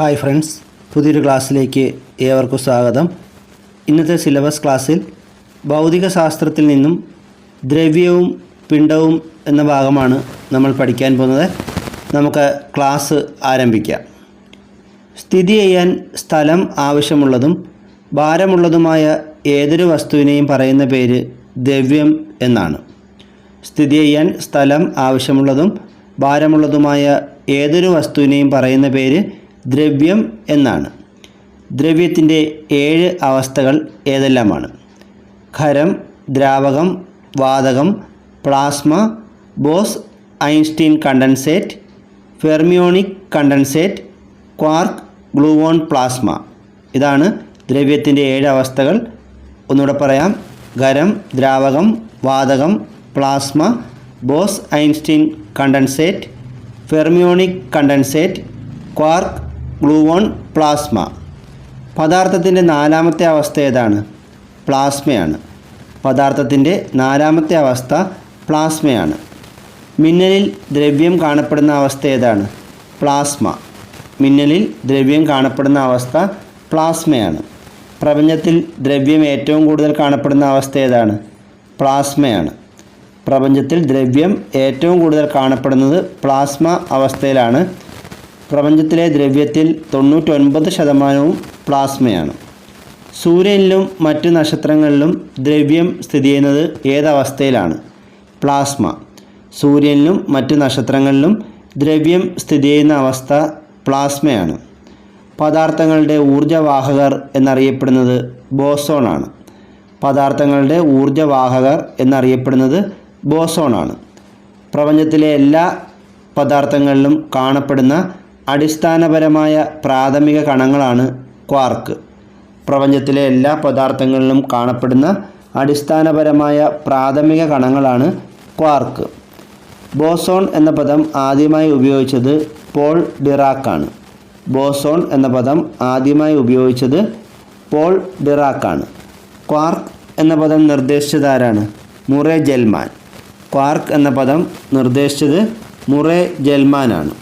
Hi friends പുതിയൊരു ക്ലാസ്സിലേക്ക് ഏവർക്കും സ്വാഗതം. ഇന്നത്തെ സിലബസ് ക്ലാസ്സിൽ ഭൗതിക ശാസ്ത്രത്തിൽ നിന്നും ദ്രവ്യവും പിണ്ടവും എന്ന ഭാഗമാണ് നമ്മൾ പഠിക്കാൻ പോകുന്നത്. നമുക്ക് ക്ലാസ് ആരംഭിക്കാം. സ്ഥിതി ചെയ്യാൻ സ്ഥലം ആവശ്യമുള്ളതും ഭാരമുള്ളതുമായ ഏതൊരു വസ്തുവിനെയും പറയുന്ന പേര് ദ്രവ്യം എന്നാണ്. സ്ഥിതി ചെയ്യാൻ സ്ഥലം ആവശ്യമുള്ളതും ഭാരമുള്ളതുമായ ഏതൊരു വസ്തുവിനെയും പറയുന്ന പേര് ദ്രവ്യം എന്നാണ്. ദ്രവ്യത്തിന്റെ ഏഴ് അവസ്ഥകൾ ഏതെല്ലാമാണ്? ഖരം ദ്രാവകം വാതകം plasma Bose Einstein condensate fermionic condensate quark gluon plasma. ഇതാണ് ദ്രവ്യത്തിന്റെ ഏഴ് അവസ്ഥകൾ. ഒന്നുകൂടെ പറയാം. ഖരം ദ്രാവകം വാതകം plasma Bose Einstein condensate fermionic condensate quark gluon plasma പദാർത്ഥത്തിന്റെ നാലാമത്തെ അവസ്ഥ ഏതാണ്? പ്ലാസ്മയാണ് പദാർത്ഥത്തിന്റെ നാലാമത്തെ അവസ്ഥ പ്ലാസ്മയാണ് മിന്നലിൽ ദ്രവ്യം കാണപ്പെടുന്ന അവസ്ഥ ഏതാണ്? പ്ലാസ്മ മിന്നലിൽ ദ്രവ്യം കാണപ്പെടുന്ന അവസ്ഥ പ്ലാസ്മയാണ് പ്രപഞ്ചത്തിൽ ദ്രവ്യം ഏറ്റവും കൂടുതൽ കാണപ്പെടുന്ന അവസ്ഥ ഏതാണ്? പ്ലാസ്മയാണ് പ്രപഞ്ചത്തിൽ ദ്രവ്യം ഏറ്റവും കൂടുതൽ കാണപ്പെടുന്നത് പ്ലാസ്മ അവസ്ഥയിലാണ്. പ്രപഞ്ചത്തിലെ ദ്രവ്യത്തിൽ തൊണ്ണൂറ്റൊൻപത് ശതമാനവും പ്ലാസ്മയാണ്. സൂര്യനിലും മറ്റ് നക്ഷത്രങ്ങളിലും ദ്രവ്യം സ്ഥിതി ചെയ്യുന്നത് ഏതവസ്ഥയിലാണ്? പ്ലാസ്മ. സൂര്യനിലും മറ്റ് നക്ഷത്രങ്ങളിലും ദ്രവ്യം സ്ഥിതി ചെയ്യുന്ന അവസ്ഥ പ്ലാസ്മയാണ്. പദാർത്ഥങ്ങളുടെ ഊർജവാഹകർ എന്നറിയപ്പെടുന്നത് ബോസോണാണ്. പദാർത്ഥങ്ങളുടെ ഊർജവാഹകർ എന്നറിയപ്പെടുന്നത് ബോസോണാണ്. പ്രപഞ്ചത്തിലെ എല്ലാ പദാർത്ഥങ്ങളിലും കാണപ്പെടുന്ന അടിസ്ഥാനപരമായ പ്രാഥമിക കണങ്ങളാണ് ക്വാർക്ക്. പ്രപഞ്ചത്തിലെ എല്ലാ പദാർത്ഥങ്ങളിലും കാണപ്പെടുന്ന അടിസ്ഥാനപരമായ പ്രാഥമിക കണങ്ങളാണ് ക്വാർക്ക്. ബോസോൺ എന്ന പദം ആദ്യമായി ഉപയോഗിച്ചത് പോൾ ഡിറാക്കാണ്. ബോസോൺ എന്ന പദം ആദ്യമായി ഉപയോഗിച്ചത് പോൾ ഡിറാക്കാണ്. ക്വാർക്ക് എന്ന പദം നിർദ്ദേശിച്ചതാരാണ് മുറേ ജൽമാൻ. ക്വാർക്ക് എന്ന പദം നിർദ്ദേശിച്ചത് മുറേ ജൽമാനാണ്.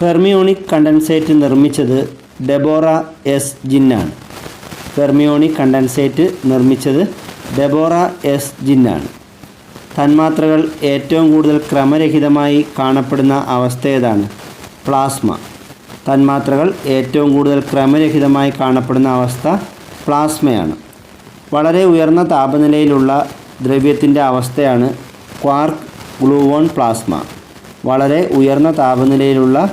ഫെർമിയോണിക് കണ്ടൻസേറ്റ് നിർമ്മിച്ചത് ഡെബോറ എസ് ജിന്നാണ്. ഫെർമിയോണിക് കണ്ടൻസേറ്റ് നിർമ്മിച്ചത് ഡെബോറ എസ് ജിന്നാണ്. തന്മാത്രകൾ ഏറ്റവും കൂടുതൽ ക്രമരഹിതമായി കാണപ്പെടുന്ന അവസ്ഥ ഏതാണ്? പ്ലാസ്മ. തന്മാത്രകൾ ഏറ്റവും കൂടുതൽ ക്രമരഹിതമായി കാണപ്പെടുന്ന അവസ്ഥ പ്ലാസ്മയാണ്. വളരെ ഉയർന്ന താപനിലയിലുള്ള ദ്രവ്യത്തിന്റെ അവസ്ഥയാണ് ക്വാർക്ക് ഗ്ലൂവോൺ പ്ലാസ്മ. വളരെ ഉയർന്ന താപനിലയിലുള്ള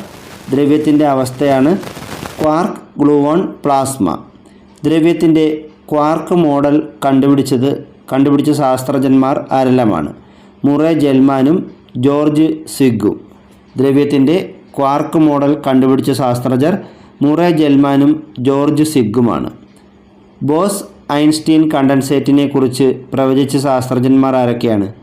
ദ്രവ്യത്തിന്റെ അവസ്ഥയാണ് ക്വാർക്ക് ഗ്ലൂവോൺ പ്ലാസ്മ. ദ്രവ്യത്തിന്റെ ക്വാർക്ക് മോഡൽ കണ്ടുപിടിച്ചത് കണ്ടുപിടിച്ച ശാസ്ത്രജ്ഞന്മാർ ആരെല്ലാമാണ്? മുറേ ജെൽമാനും ജോർജ് സിഗും ദ്രവ്യത്തിന്റെ ക്വാർക്ക് മോഡൽ കണ്ടുപിടിച്ച ശാസ്ത്രജ്ഞർ മുറേ ജെൽമാനും ജോർജ് സിഗുമാണ് ബോസ് ഐൻസ്റ്റീൻ കണ്ടൻസേറ്റിനെ കുറിച്ച് പ്രവചിച്ച ശാസ്ത്രജ്ഞന്മാർ ആരൊക്കെയാണ്?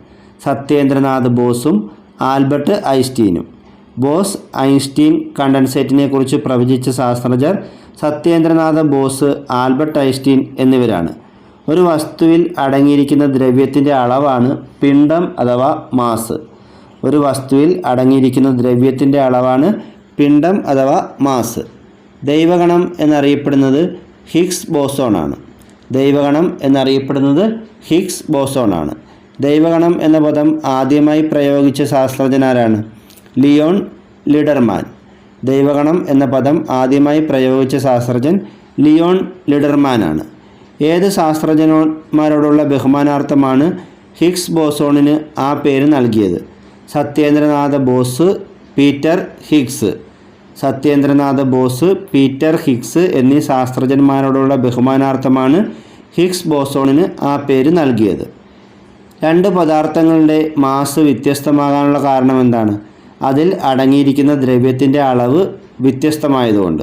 സത്യേന്ദ്രനാഥ് ബോസും ആൽബർട്ട് ഐൻസ്റ്റീനും. ബോസ് ഐൻസ്റ്റീൻ കണ്ടൻസേറ്റിനെ കുറിച്ച് പ്രവചിച്ച ശാസ്ത്രജ്ഞർ സത്യേന്ദ്രനാഥ ബോസ് ആൽബർട്ട് ഐൻസ്റ്റീൻ എന്നിവരാണ്. ഒരു വസ്തുവിൽ അടങ്ങിയിരിക്കുന്ന ദ്രവ്യത്തിന്റെ അളവാണ് പിണ്ഡം അഥവാ മാസ്. ഒരു വസ്തുവിൽ അടങ്ങിയിരിക്കുന്ന ദ്രവ്യത്തിന്റെ അളവാണ് പിണ്ഡം അഥവാ മാസ്. ദൈവഗണം എന്നറിയപ്പെടുന്നത് ഹിഗ്സ് ബോസോണാണ് ദൈവഗണം എന്നറിയപ്പെടുന്നത് ഹിഗ്സ് ബോസോണാണ് ദൈവഗണം എന്ന പദം ആദ്യമായി പ്രയോഗിച്ച ശാസ്ത്രജ്ഞനാരാണ്? Leon Lederman. ദൈവഗണം എന്ന പദം ആദ്യമായി പ്രയോഗിച്ച ശാസ്ത്രജ്ഞൻ ലിയോൺ ലിഡർമാനാണ്. ഏത് ശാസ്ത്രജ്ഞന്മാരോടുള്ള ബഹുമാനാർത്ഥമാണ് ഹിഗ്സ് ബോസോണിന് ആ പേര് നൽകിയത്? Satyendranath Bose Peter Higgs. Satyendranath Bose Peter Higgs എന്നീ ശാസ്ത്രജ്ഞന്മാരോടുള്ള ബഹുമാനാർത്ഥമാണ് ഹിഗ്സ് ബോസോണിന് ആ പേര് നൽകിയത്. രണ്ട് പദാർത്ഥങ്ങളുടെ മാസ് വ്യത്യസ്തമാകാനുള്ള കാരണം എന്താണ്? അതിൽ അടങ്ങിയിരിക്കുന്ന ദ്രവ്യത്തിന്റെ അളവ് വ്യത്യസ്തമായതുകൊണ്ട്.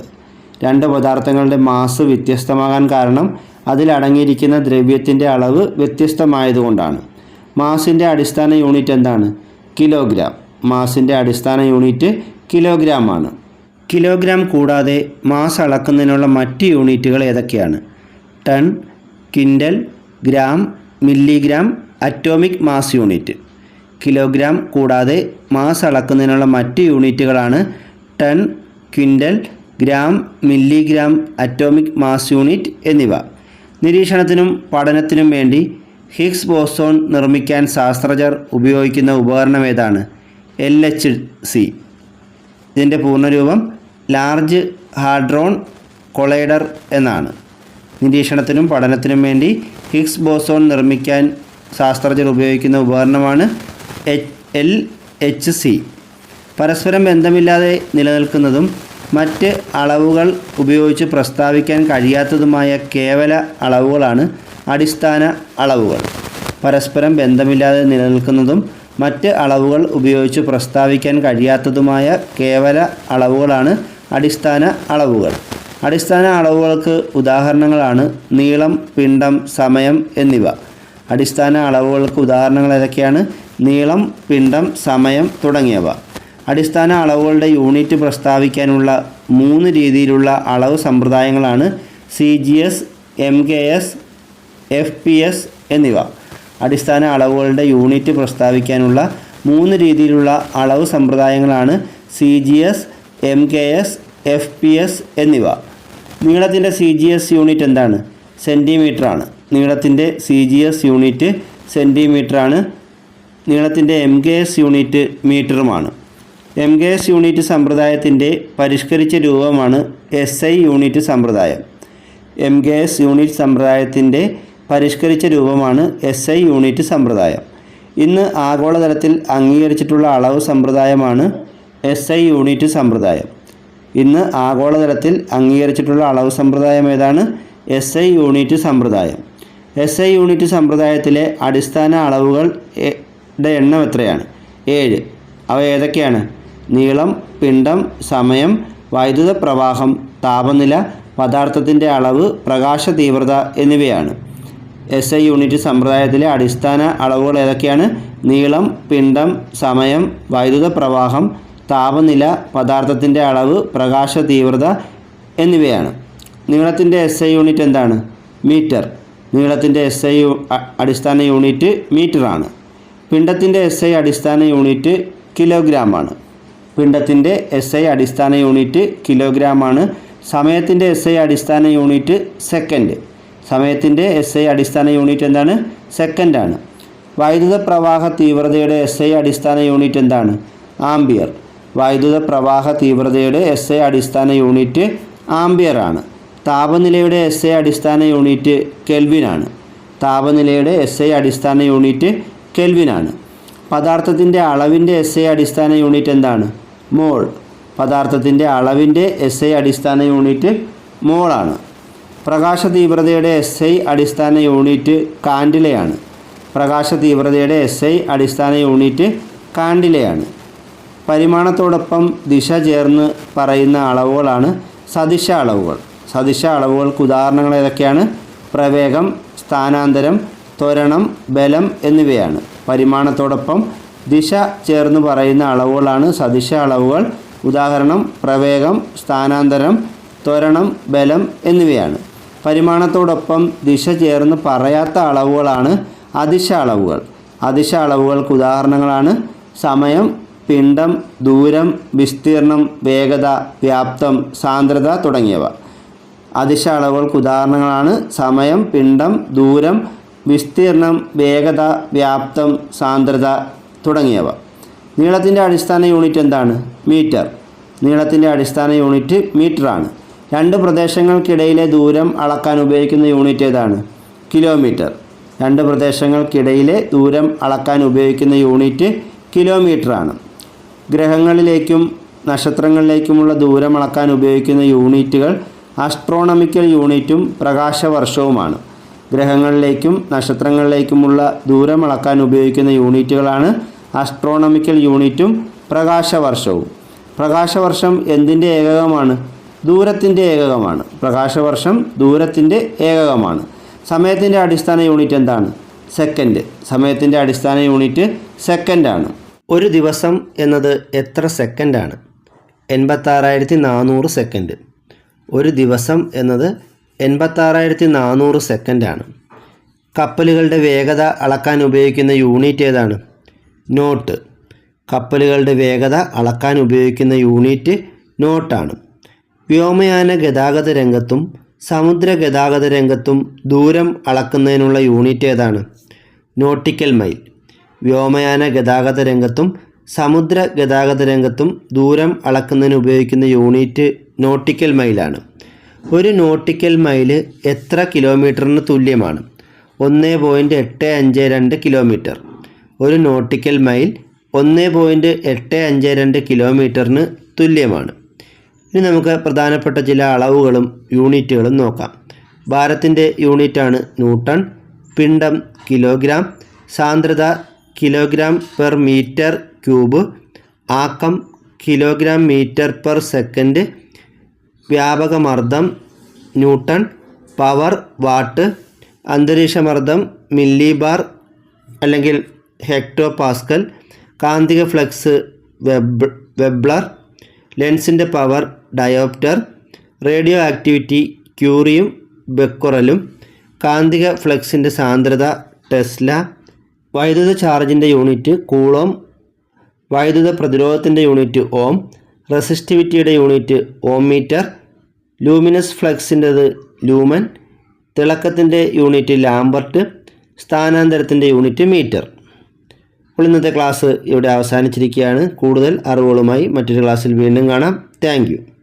രണ്ട് പദാർത്ഥങ്ങളുടെ മാസ് വ്യത്യസ്തമാകാൻ കാരണം അതിൽ അടങ്ങിയിരിക്കുന്ന ദ്രവ്യത്തിന്റെ അളവ് വ്യത്യസ്തമായതുകൊണ്ടാണ്. മാസിന്റെ അടിസ്ഥാന യൂണിറ്റ് എന്താണ്? കിലോഗ്രാം. മാസിന്റെ അടിസ്ഥാന യൂണിറ്റ് കിലോഗ്രാം ആണ് കിലോഗ്രാം കൂടാതെ മാസ് അളക്കുന്നതിനുള്ള മറ്റ് യൂണിറ്റുകൾ ഏതൊക്കെയാണ്? Ton quintal gram milligram atomic mass unit. Kilogram കൂടാതെ മാസ് അളക്കുന്നതിനുള്ള മറ്റ് യൂണിറ്റുകളാണ് ton quintal gram milligram atomic mass unit എന്നിവ. നിരീക്ഷണത്തിനും പഠനത്തിനും വേണ്ടി ഹിഗ്സ് ബോസോൺ നിർമ്മിക്കാൻ ശാസ്ത്രജ്ഞർ ഉപയോഗിക്കുന്ന ഉപകരണം ഏതാണ്? എൽ എച്ച് സി ഇതിന്റെ പൂർണരൂപം ലാർജ് ഹാഡ്രോൺ കൊളൈഡർ എന്നാണ്. നിരീക്ഷണത്തിനും പഠനത്തിനും വേണ്ടി ഹിഗ്സ് ബോസോൺ നിർമ്മിക്കാൻ ശാസ്ത്രജ്ഞർ ഉപയോഗിക്കുന്ന ഉപകരണമാണ് എൽ എച്ച് സി പരസ്പരം ബന്ധമില്ലാതെ നിലനിൽക്കുന്നതും മറ്റ് അളവുകൾ ഉപയോഗിച്ച് പ്രസ്താവിക്കാൻ കഴിയാത്തതുമായ കേവല അളവുകളാണ് അടിസ്ഥാന അളവുകൾ. പരസ്പരം ബന്ധമില്ലാതെ നിലനിൽക്കുന്നതും മറ്റ് അളവുകൾ ഉപയോഗിച്ച് പ്രസ്താവിക്കാൻ കഴിയാത്തതുമായ കേവല അളവുകളാണ് അടിസ്ഥാന അളവുകൾ. അടിസ്ഥാന അളവുകൾക്ക് ഉദാഹരണങ്ങളാണ് നീളം പിണ്ഡം സമയം എന്നിവ. അടിസ്ഥാന അളവുകൾക്ക് ഉദാഹരണങ്ങൾ ഏതൊക്കെയാണ്? നീളം പിണ്ടം സമയം തുടങ്ങിയവ. അടിസ്ഥാന അളവുകളുടെ യൂണിറ്റ് പ്രസ്താവിക്കാനുള്ള മൂന്ന് രീതിയിലുള്ള അളവ് സമ്പ്രദായങ്ങളാണ് C G S M K S F P S എന്നിവ. അടിസ്ഥാന അളവുകളുടെ യൂണിറ്റ് പ്രസ്താവിക്കാനുള്ള മൂന്ന് രീതിയിലുള്ള അളവ് സമ്പ്രദായങ്ങളാണ് C G S M K S F P S എന്നിവ. നീളത്തിന്റെ സി ജി എസ് യൂണിറ്റ് എന്താണ്? സെന്റിമീറ്ററാണ് നീളത്തിന്റെ സി ജി എസ് യൂണിറ്റ് സെന്റിമീറ്ററാണ് നീളത്തിന്റെ എം കെ എസ് യൂണിറ്റ് മീറ്ററുമാണ് എം കെ എസ് യൂണിറ്റ് സമ്പ്രദായത്തിന്റെ പരിഷ്കരിച്ച രൂപമാണ് എസ് ഐ യൂണിറ്റ് സമ്പ്രദായം. എം കെ എസ് യൂണിറ്റ് സമ്പ്രദായത്തിന്റെ പരിഷ്കരിച്ച രൂപമാണ് എസ് ഐ യൂണിറ്റ് സമ്പ്രദായം. ഇന്ന് ആഗോളതലത്തിൽ അംഗീകരിച്ചിട്ടുള്ള അളവ് സമ്പ്രദായമാണ് എസ് ഐ യൂണിറ്റ് സമ്പ്രദായം. ഇന്ന് ആഗോളതലത്തിൽ അംഗീകരിച്ചിട്ടുള്ള അളവ് സമ്പ്രദായം ഏതാണ്? എസ് ഐ യൂണിറ്റ് സമ്പ്രദായം. എസ് ഐ യൂണിറ്റ് സമ്പ്രദായത്തിലെ അടിസ്ഥാന അളവുകളുടെ എണ്ണം എത്രയാണ്? ഏഴ്. അവ ഏതൊക്കെയാണ്? നീളം പിണ്ഡം സമയം വൈദ്യുത പ്രവാഹം താപനില പദാർത്ഥത്തിന്റെ അളവ് പ്രകാശ തീവ്രത എന്നിവയാണ്. എസ് ഐ യൂണിറ്റ് സമ്പ്രദായത്തിലെ അടിസ്ഥാന അളവുകൾ ഏതൊക്കെയാണ്? നീളം പിണ്ഡം സമയം വൈദ്യുത പ്രവാഹം താപനില പദാർത്ഥത്തിന്റെ അളവ് പ്രകാശ തീവ്രത എന്നിവയാണ്. നീളത്തിന്റെ എസ് ഐ യൂണിറ്റ് എന്താണ്? മീറ്റർ. നീളത്തിന്റെ എസ് ഐ അടിസ്ഥാന യൂണിറ്റ് മീറ്ററാണ്. പിണ്ഡത്തിന്റെ എസ് ഐ അടിസ്ഥാന യൂണിറ്റ് കിലോഗ്രാമാണ്. പിണ്ടത്തിന്റെ എസ് ഐ അടിസ്ഥാന യൂണിറ്റ് കിലോഗ്രാമാണ്. സമയത്തിന്റെ എസ് ഐ അടിസ്ഥാന യൂണിറ്റ് സെക്കൻഡ്. സമയത്തിന്റെ എസ് ഐ അടിസ്ഥാന യൂണിറ്റ് എന്താണ്? സെക്കൻഡാണ് വൈദ്യുത പ്രവാഹ തീവ്രതയുടെ എസ് ഐ അടിസ്ഥാന യൂണിറ്റ് എന്താണ്? ആംബിയർ വൈദ്യുത പ്രവാഹ തീവ്രതയുടെ എസ് ഐ അടിസ്ഥാന യൂണിറ്റ് ആംബിയർ ആണ്. താപനിലയുടെ എസ് ഐ അടിസ്ഥാന യൂണിറ്റ് കെൽവിനാണ് താപനിലയുടെ എസ് ഐ അടിസ്ഥാന യൂണിറ്റ് കെൽവിനാണ് പദാർത്ഥത്തിന്റെ അളവിന്റെ എസ് ഐ അടിസ്ഥാന യൂണിറ്റ് എന്താണ്? മോൾ പദാർത്ഥത്തിന്റെ അളവിന്റെ എസ് ഐ അടിസ്ഥാന യൂണിറ്റ് മോളാണ് പ്രകാശ തീവ്രതയുടെ എസ് ഐ അടിസ്ഥാന യൂണിറ്റ് കാൻഡിലയാണ് പ്രകാശ തീവ്രതയുടെ എസ് ഐ അടിസ്ഥാന യൂണിറ്റ് കാൻഡിലയാണ് പരിമാണത്തോടൊപ്പം ദിശ ചേർന്ന് പറയുന്ന അളവുകളാണ് സദിശ അളവുകൾ. സദിശ അളവുകൾക്ക് ഉദാഹരണങ്ങൾ ഏതൊക്കെയാണ്? പ്രവേഗം സ്ഥാനാന്തരം ത്വരണം ബലം എന്നിവയാണ്. പരിമാണത്തോടൊപ്പം ദിശ ചേർന്ന് പറയുന്ന അളവുകളാണ് സദിശ അളവുകൾ. ഉദാഹരണം പ്രവേഗം സ്ഥാനാന്തരം ത്വരണം ബലം എന്നിവയാണ്. പരിമാണത്തോടൊപ്പം ദിശ ചേർന്ന് പറയാത്ത അളവുകളാണ് അതിശ അളവുകൾ. അതിശ അളവുകൾക്ക് ഉദാഹരണങ്ങളാണ് സമയം പിണ്ഡം ദൂരം വിസ്തീർണം വേഗത വ്യാപ്തം സാന്ദ്രത തുടങ്ങിയവ. അതിശ അളവുകൾക്ക് ഉദാഹരണങ്ങളാണ് സമയം പിണ്ഡം ദൂരം വിസ്തീർണം വേഗത വ്യാപ്തം സാന്ദ്രത തുടങ്ങിയവ. നീളത്തിന്റെ അടിസ്ഥാന യൂണിറ്റ് എന്താണ്? മീറ്റർ. നീളത്തിന്റെ അടിസ്ഥാന യൂണിറ്റ് മീറ്ററാണ്. രണ്ട് പ്രദേശങ്ങൾക്കിടയിലെ ദൂരം അളക്കാൻ ഉപയോഗിക്കുന്ന യൂണിറ്റ് ഏതാണ്? കിലോമീറ്റർ. രണ്ട് പ്രദേശങ്ങൾക്കിടയിലെ ദൂരം അളക്കാൻ ഉപയോഗിക്കുന്ന യൂണിറ്റ് കിലോമീറ്ററാണ്. ഗ്രഹങ്ങളിലേക്കും നക്ഷത്രങ്ങളിലേക്കുമുള്ള ദൂരം അളക്കാൻ ഉപയോഗിക്കുന്ന യൂണിറ്റുകൾ ആസ്ട്രോണമിക്കൽ യൂണിറ്റും പ്രകാശവർഷവുമാണ്. ഗ്രഹങ്ങളിലേക്കും നക്ഷത്രങ്ങളിലേക്കുമുള്ള ദൂരം അളക്കാൻ ഉപയോഗിക്കുന്ന യൂണിറ്റുകളാണ് ആസ്ട്രോണമിക്കൽ യൂണിറ്റും പ്രകാശവർഷവും. പ്രകാശവർഷം എന്തിന്റെ ഏകകമാണ്? ദൂരത്തിന്റെ ഏകകമാണ്. പ്രകാശവർഷം ദൂരത്തിന്റെ ഏകകമാണ്. സമയത്തിന്റെ അടിസ്ഥാന യൂണിറ്റ് എന്താണ്? സെക്കൻഡ് സമയത്തിന്റെ അടിസ്ഥാന യൂണിറ്റ് സെക്കൻഡാണ് ഒരു ദിവസം എന്നത് എത്ര സെക്കൻഡാണ് എൺപത്താറായിരത്തി നാനൂറ് സെക്കൻഡ് ഒരു ദിവസം എന്നത് എൺപത്താറായിരത്തി നാനൂറ് സെക്കൻഡാണ്. കപ്പലുകളുടെ വേഗത അളക്കാൻ ഉപയോഗിക്കുന്ന യൂണിറ്റ് ഏതാണ്? നോട്ട്. കപ്പലുകളുടെ വേഗത അളക്കാൻ ഉപയോഗിക്കുന്ന യൂണിറ്റ് നോട്ടാണ്. വ്യോമയാന ഗതാഗത രംഗത്തും സമുദ്ര ഗതാഗത രംഗത്തും ദൂരം അളക്കുന്നതിനുള്ള യൂണിറ്റ് ഏതാണ്? Nautical mile. വ്യോമയാന ഗതാഗത രംഗത്തും സമുദ്ര ഗതാഗത രംഗത്തും ദൂരം അളക്കുന്നതിന് ഉപയോഗിക്കുന്ന യൂണിറ്റ് നോട്ടിക്കൽ മൈലാണ്. ഒരു നോട്ടിക്കൽ മൈൽ എത്ര കിലോമീറ്ററിന് തുല്യമാണ്? ഒന്ന് പോയിന്റ് എട്ട് അഞ്ച് രണ്ട് കിലോമീറ്റർ. ഒരു നോട്ടിക്കൽ മൈൽ ഒന്ന് പോയിന്റ് എട്ട് അഞ്ച് രണ്ട് കിലോമീറ്ററിന് തുല്യമാണ്. ഇനി നമുക്ക് പ്രധാനപ്പെട്ട ചില അളവുകളും യൂണിറ്റുകളും നോക്കാം. ഭാരത്തിന്റെ യൂണിറ്റാണ് ന്യൂട്ടൺ. പിണ്ഡം കിലോഗ്രാം. സാന്ദ്രത കിലോഗ്രാം പെർ മീറ്റർ ക്യൂബ്. ആക്കം കിലോഗ്രാം മീറ്റർ പെർ സെക്കൻഡ്. വ്യാപകമർദ്ദം ന്യൂട്ടൺ പവർ വാട്ട് അന്തരീക്ഷമർദ്ദം മില്ലിബാർ അല്ലെങ്കിൽ ഹെക്ടോ പാസ്കൽ കാന്തിക ഫ്ലക്സ് വെബ് വെബ്ലർ ലെൻസിന്റെ പവർ ഡയോപ്റ്റർ റേഡിയോ ആക്ടിവിറ്റി ക്യൂറിയും ബെക്കുറലും കാന്തിക ഫ്ലക്സിന്റെ സാന്ദ്രത ടെസ്ല വൈദ്യുത ചാർജിന്റെ യൂണിറ്റ് കൂളോം വൈദ്യുത പ്രതിരോധത്തിന്റെ യൂണിറ്റ് ഓം റെസിസ്റ്റിവിറ്റിയുടെ യൂണിറ്റ് ഓം മീറ്റർ ലൂമിനസ് ഫ്ലക്സിന്റെത് ലൂമൻ തിളക്കത്തിന്റെ യൂണിറ്റ് ലാംബർട്ട് സ്ഥാനാന്തരത്തിന്റെ യൂണിറ്റ് മീറ്റർ. അപ്പോൾ ഇന്നത്തെ ക്ലാസ് ഇവിടെ അവസാനിച്ചിരിക്കുകയാണ്. കൂടുതൽ അറിവുകളുമായി മറ്റൊരു ക്ലാസ്സിൽ വീണ്ടും കാണാം. താങ്ക്